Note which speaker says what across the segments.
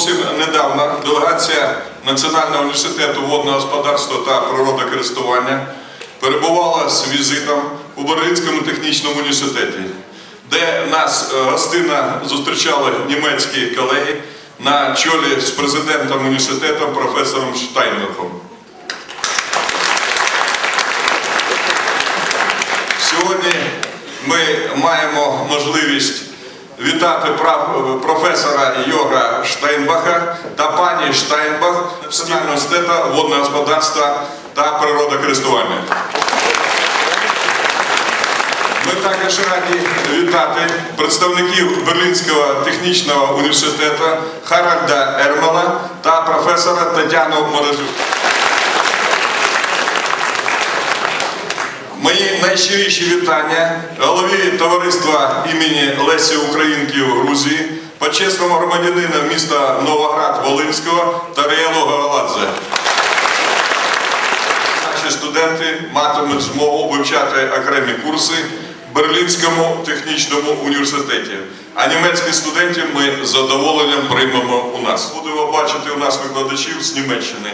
Speaker 1: Зовсім недавно делегація Національного університету водного господарства та природокористування перебувала з візитом у Берлінському технічному університеті, де нас е, гостинно зустрічали німецькі колеги на чолі з президентом університету професором Штайнбахом. Сьогодні ми маємо можливість вітати прав- професора Йога Штайнбаха та пані Штайнбах Національного університету водного господарства та природокористування. Ми також раді вітати представників Берлінського технічного університету Харальда Ермела та професора Тетяну Морозюк. Найщиріші вітання голові товариства імені Лесі Українки в Грузії, почесному громадянину міста Новоград Волинського та Реєлу Галадзе. Наші студенти матимуть змогу вивчати окремі курси в Берлінському технічному університеті. А німецьких студентів ми з задоволенням приймемо у нас. Будемо бачити у нас викладачів з Німеччини,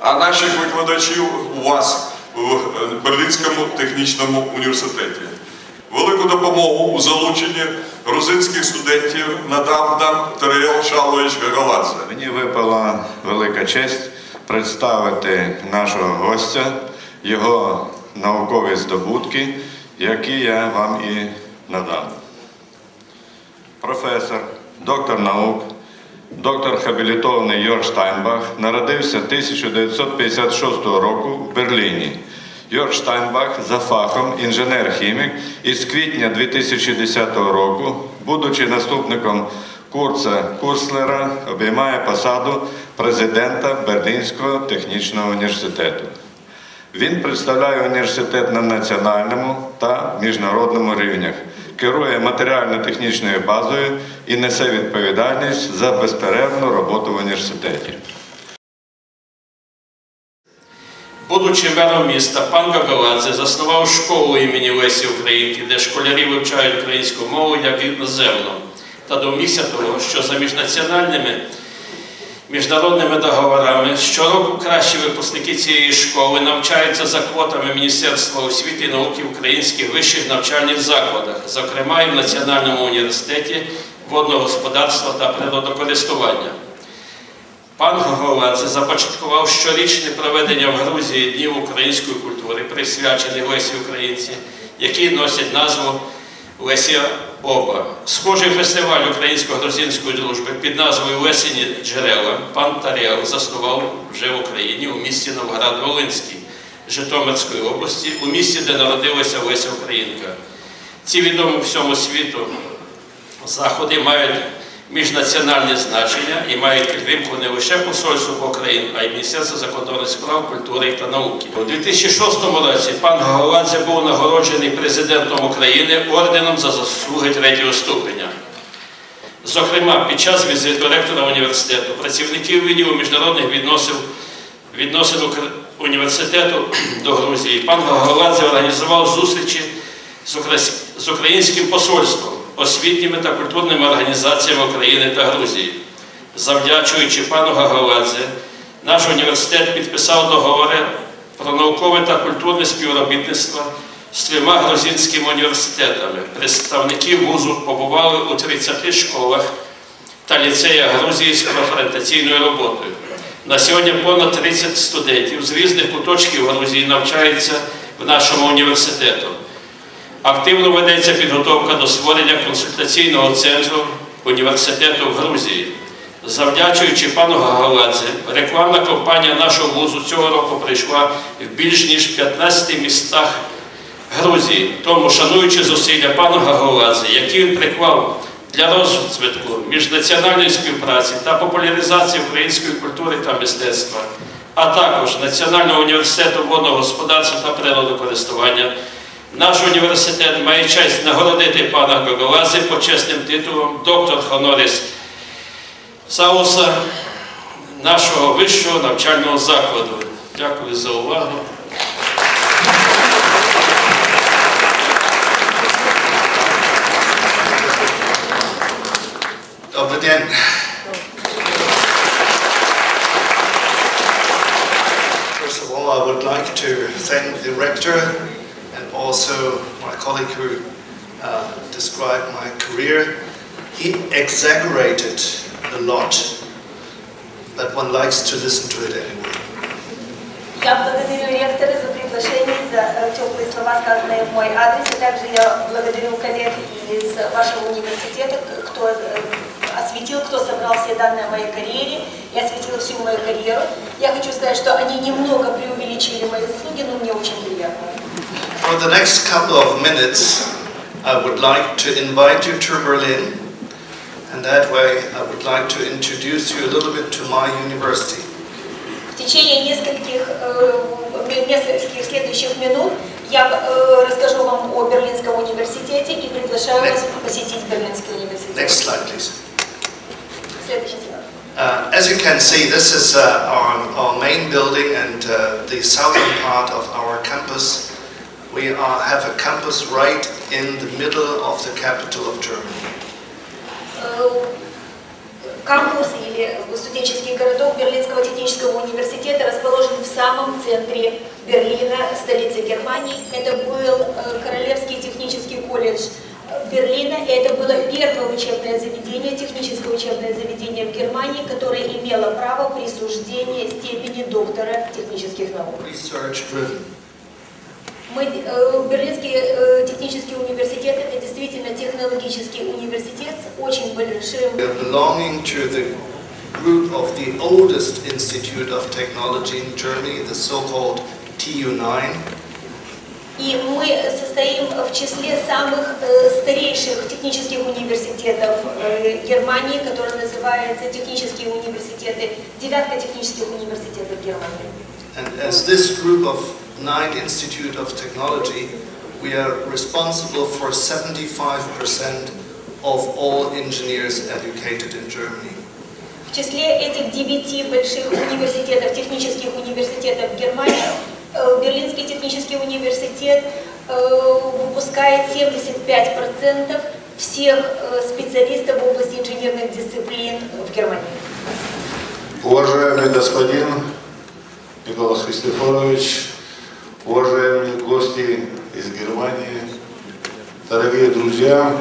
Speaker 1: а наших викладачів у вас в Берлінському технічному університеті. Велику допомогу у залученні грузинських студентів надав нам Таріел Шалович Гагаладзе.
Speaker 2: Мені випала велика честь представити нашого гостя, його наукові здобутки, які я вам і надам. Професор, доктор наук, доктор хабілітований Йорг Штайнбах народився 1956 року в Берліні. Йорг Штайнбах за фахом інженер-хімік і з квітня 2010 року, будучи наступником Курца Курслера, обіймає посаду президента Берлінського технічного університету. Він представляє університет на національному та міжнародному рівнях, керує матеріально-технічною базою і несе відповідальність за безперервну роботу в університеті.
Speaker 3: Будучи мером міста, пан Гагаладзе заснував школу імені Лесі Українки, де школярі вивчають українську мову як іноземну, та домігся того, що за міжнаціональними міжнародними договорами щороку кращі випускники цієї школи навчаються за квотами Міністерства освіти і науки в українських вищих навчальних закладах, зокрема і в Національному університеті водного господарства та природокористування. Пан Гоголадзе започаткував щорічне проведення в Грузії Днів української культури, присвячений Лесі Українці, які носять назву Лесі Оба. Схожий фестиваль українсько-грузинської дружби під назвою Лесені джерела пан Таріал заснував вже в Україні у місті Новгород-Волинський Житомирської області, у місті, де народилася Леся Українка. Ці відомі всьому світу заходи мають міжнаціональне значення і мають підтримку не лише Посольства України, а й Міністерства закордонних справ, культури та науки. У 2006 році пан Гагаладзе був нагороджений президентом України орденом за заслуги третього ступеня. Зокрема, під час візиту ректора університету, працівників відділу міжнародних відносин, відносин університету до Грузії, пан Гагаладзе організував зустрічі з українським посольством, освітніми та культурними організаціями України та Грузії. Завдячуючи пану Гагаладзе, наш університет підписав договори про наукове та культурне співробітництво з трьома грузинськими університетами. Представники вузу побували у 30 школах та ліцеях Грузії з профорієнтаційною роботою. На сьогодні понад 30 студентів з різних куточків Грузії навчаються в нашому університету. Активно ведеться підготовка до створення консультаційного центру університету в Грузії. Завдячуючи пану Гагаладзе, рекламна кампанія нашого вузу цього року прийшла в більш ніж 15 містах Грузії. Тому, шануючи зусилля пана Гагаладзе, які він приклав для розвитку міжнаціональної співпраці та популяризації української культури та мистецтва, а також Національного університету водного господарства та природокористування, наш університет має честь нагородити пана Гоголази почесним титулом доктор Хоноріс Сауса нашого вищого навчального закладу. Дякую за увагу.
Speaker 4: Добрий день. First of all, I would like to thank the rector also my colleague who uh, described my career, he exaggerated a lot, but one likes to listen to it anyway.
Speaker 5: Я благодарю ректора за приглашение, за э, теплые слова, сказанные в мой адрес. И также я благодарю коллег из вашего университета, кто э, осветил, кто собрал все данные о моей карьере и осветил всю мою карьеру. Я хочу сказать, что они немного преувеличили мои заслуги, но мне очень приятно.
Speaker 4: For the next couple of minutes, I would like to invite you to Berlin, and that way I would like to introduce you a little bit to my university.
Speaker 5: В течение нескольких, э, нескольких следующих минут я э, расскажу вам о Берлинском университете и приглашаю вас посетить Берлинский университет.
Speaker 4: Next slide, please.
Speaker 5: Следующий слайд.
Speaker 4: Uh, as you can see, this is uh, our, our main building and uh, the southern part of our campus. We are, have a campus right in the middle of the capital of Germany.
Speaker 5: Э, Кампус или студенческий городок Берлинского технического университета расположен в самом центре Берлина, столицы Германии. Это был э, Королевский технический колледж Берлина. И это было первое учебное заведение, техническое учебное заведение в Германии, которое имело право присуждения степени доктора технических наук.
Speaker 4: Research driven.
Speaker 5: Мы, э, Берлинский э, технический университет – это действительно технологический университет с очень большим
Speaker 4: We are belonging to the group of the oldest institute of technology in Germany, the so-called TU9.
Speaker 5: И мы состоим в числе самых э, старейших технических университетов э, Германии, который называется технические университеты, девятка технических университетов Германии.
Speaker 4: And as this group of nine institute of technology, we are responsible for 75% of all engineers educated in Germany.
Speaker 5: В числе этих девяти больших университетов, технических университетов Германии, э, Берлинский технический университет э, выпускает 75% всех э, специалистов в области инженерных дисциплин в Германии.
Speaker 6: Уважаемый господин Николай Христофорович, уважаемые гости из Германии, дорогие друзья,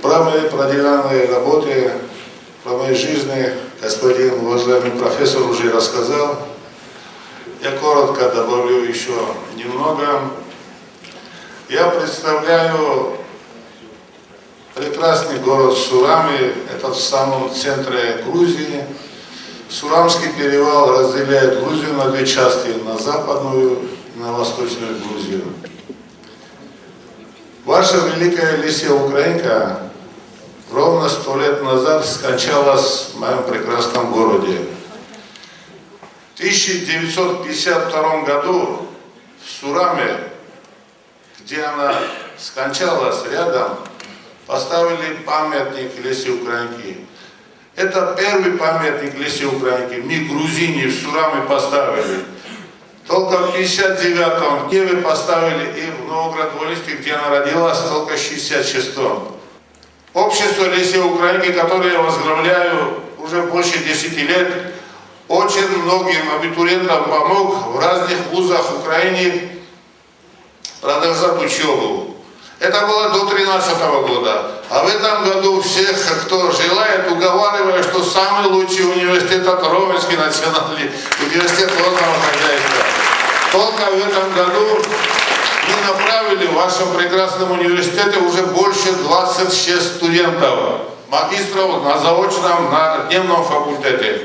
Speaker 6: про мои проделанные работы, про моей жизни господин уважаемый профессор уже рассказал. Я коротко добавлю еще немного. Я представляю прекрасный город Сурами, это в самом центре Грузии. Сурамский перевал разделяет Грузию на две части, на западную и на восточную Грузию. Ваша великая Лисия Украинка ровно сто лет назад скончалась в моем прекрасном городе. В 1952 году в Сураме, где она скончалась рядом, поставили памятник Лесе Украинки. Это первый памятник Лесе Украинки. Мы, грузине, в Сураме поставили. Только в 59-м в Киеве поставили и в Новоград-Волинске, где она родилась, только в 66-м. Общество Лесе Украинки, которое я возглавляю уже больше 10 лет, очень многим абитуриентам помог в разных вузах Украины продолжать учебу. Это было до 2013 года. А в этом году всех, кто желает, уговариваю, что самый лучший университет это Ровенский национальный университет водного хозяйства. Только в этом году мы направили в вашем прекрасном университете уже больше 26 студентов, магистров на заочном, на дневном факультете.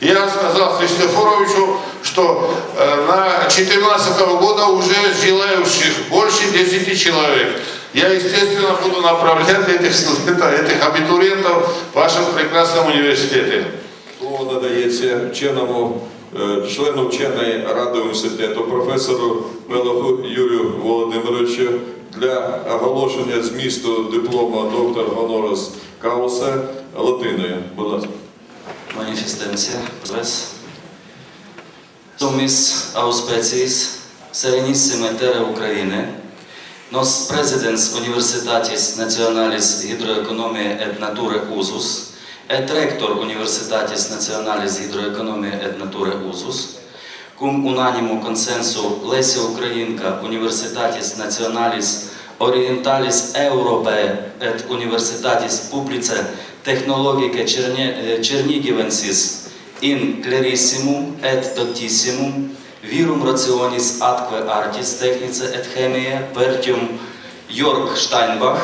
Speaker 6: Я сказал Христофоровичу, что э, на 2014 года уже желающих больше 10 человек. Я, естественно, буду направлять этих студентов, этих абитуриентов в вашем прекрасном университете.
Speaker 1: Слово надається вченому, е, члену вченої ради університету, професору Мелоху Юрію Володимировичу для оголошення змісту диплома доктор Гонорас Кауса латиною. Будь ласка.
Speaker 7: Manifestentia res sumis auspeciis serenissime terre Ukraine nos presidens universitatis nationalis hydroeconomiae et nature usus et rector universitatis nationalis hydroeconomiae et nature usus cum unanimo consensu Lesia Ukrainka Universitatis Nationalis Orientalis Europae et Universitatis Publice Technologicae eh, in clarissimum et doctissimum virum rationis atque artis technice et chemiae pertium Jörg Steinbach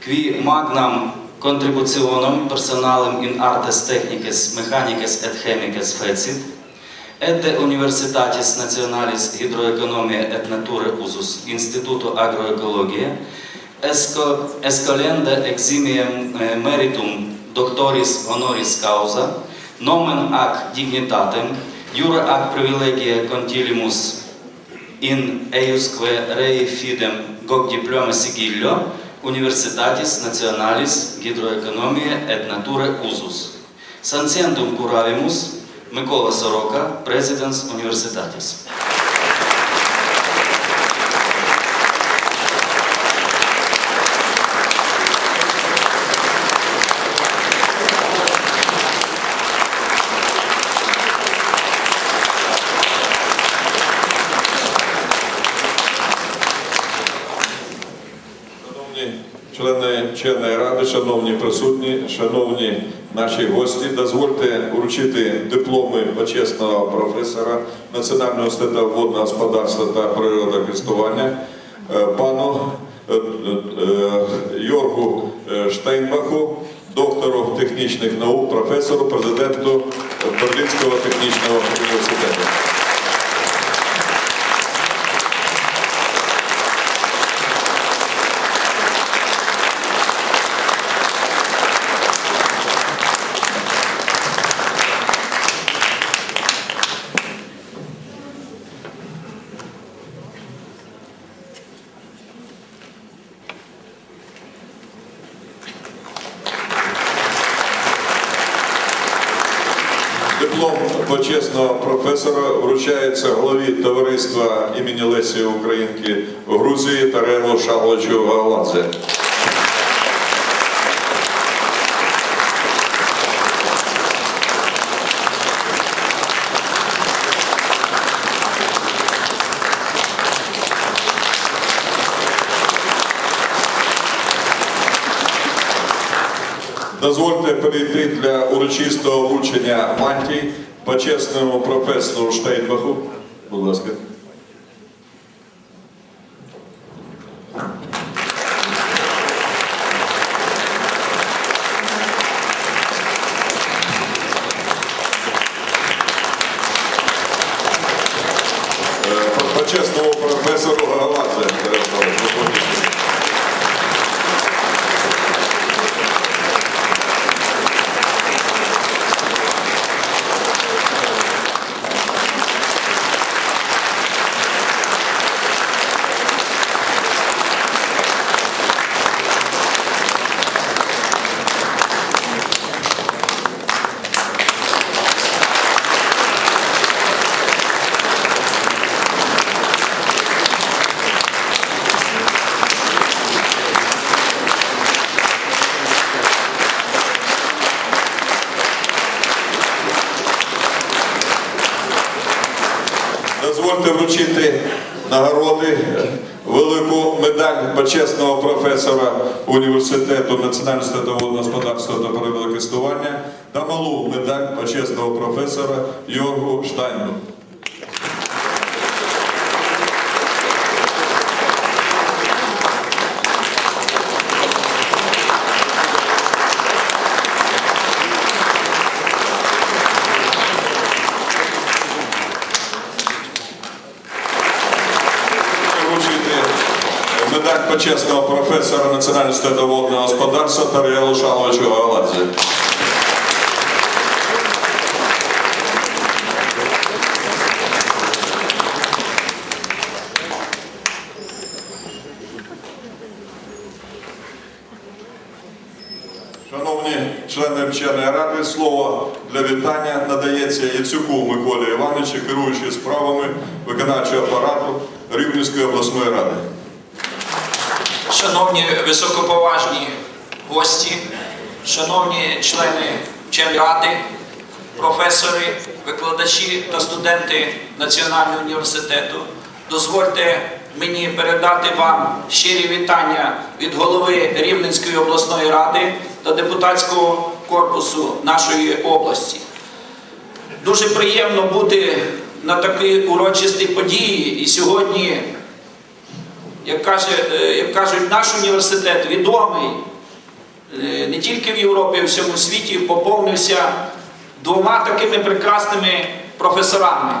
Speaker 7: qui magnam contributionem personalem in artes technices, mechanices et chemices fecit, et de Universitatis Nationalis Hydroeconomiae et Nature Usus Instituto Agroecologiae, esco, escolende eximiem eh, meritum doctoris honoris causa, nomen ac dignitatem, jure ac privilegia contilimus in eiusque rei fidem gog diploma sigillo Universitatis Nationalis Hydroeconomiae et Natura Usus. Sanciendum curavimus Mykola Soroka, Presidens Universitatis.
Speaker 1: Шановні члени ради, шановні присутні, шановні наші гості, дозвольте вручити дипломи почесного професора Національного університету водного господарства та природокористування е, пану е, е, Йоргу Штейнбаху, доктору технічних наук, професору, президенту Берлінського технічного університету. Диплом почесного професора вручається голові товариства імені Лесі Українки в Грузії Тарелу Шарловичу Галадзе. Дозвольте перейти для урочистого вручення мантій почесному професору Штейнбаху. Будь ласка. Почесному професору Галадзе. Дозвольте вручити нагороди велику медаль почесного професора університету Національного університету господарства та природокористування та малу медаль почесного професора Йоргу Штайну. вручити медаль почесного професора Національного водного господарства Тар'ялу Шаловичу Галадзе. Шановні члени вченої ради, слово для вітання надається Яцюку Миколі Івановичу, керуючи справами виконавчого апарату Рівненської обласної ради.
Speaker 8: Шановні високоповажні гості, шановні члени вченої ради, професори, викладачі та студенти Національного університету. Дозвольте мені передати вам щирі вітання від голови Рівненської обласної ради та депутатського корпусу нашої області. Дуже приємно бути на такій урочистій події і сьогодні, як, каже, е, як кажуть, наш університет відомий е, не тільки в Європі, а й у всьому світі поповнився двома такими прекрасними професорами.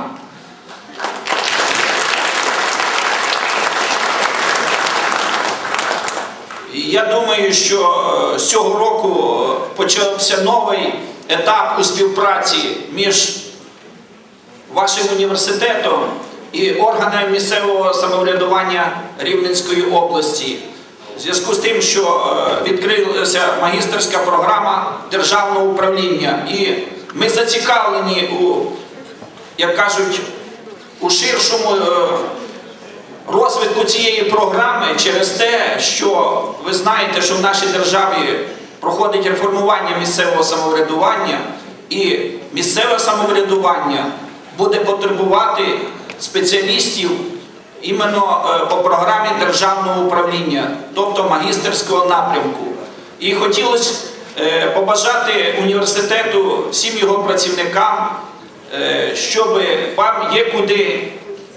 Speaker 8: Я думаю, що е, з цього року почався новий етап у співпраці між вашим університетом і органами місцевого самоврядування Рівненської області. В зв'язку з тим, що е, відкрилася магістерська програма державного управління, і ми зацікавлені у, як кажуть, у ширшому е, розвитку цієї програми через те, що ви знаєте, що в нашій державі проходить реформування місцевого самоврядування, і місцеве самоврядування буде потребувати спеціалістів іменно е, по програмі державного управління, тобто магістерського напрямку. І хотілося е, побажати університету всім його працівникам, е, щоб вам є куди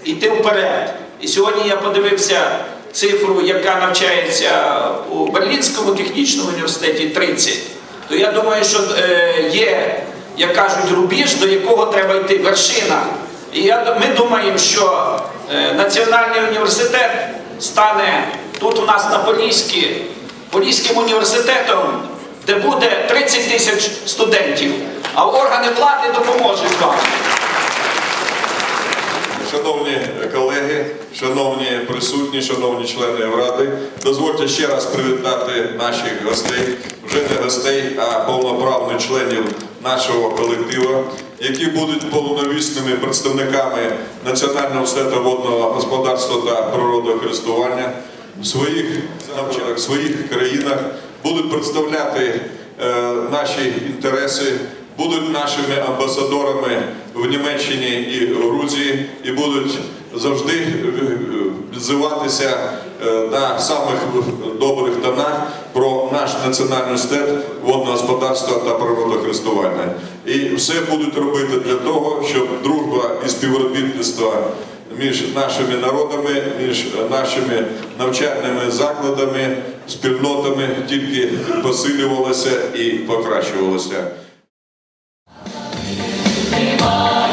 Speaker 8: йти вперед. І сьогодні я подивився цифру, яка навчається у Берлінському технічному університеті 30. То я думаю, що є, як кажуть, рубіж, до якого треба йти вершина. І я, ми думаємо, що е, Національний університет стане тут у нас на Поліській, Поліським університетом, де буде 30 тисяч студентів, а органи влади допоможуть вам.
Speaker 1: Шановні колеги, шановні присутні, шановні члени Ради, дозвольте ще раз привітати наших гостей, вже гостей, а повноправних членів нашого колективу, які будуть повновісними представниками Національного університету водного господарства та природокористування. В своїх навчаннях, в своїх країнах, будуть представляти е, наші інтереси будуть нашими амбасадорами в Німеччині і Грузії і будуть завжди е, відзиватися е, на самих добрих тонах про наш національний університет водного господарства та природокористування. І все будуть робити для того, щоб дружба і співробітництво між нашими народами, між нашими навчальними закладами, спільнотами тільки посилювалося і покращувалося.
Speaker 9: Тримай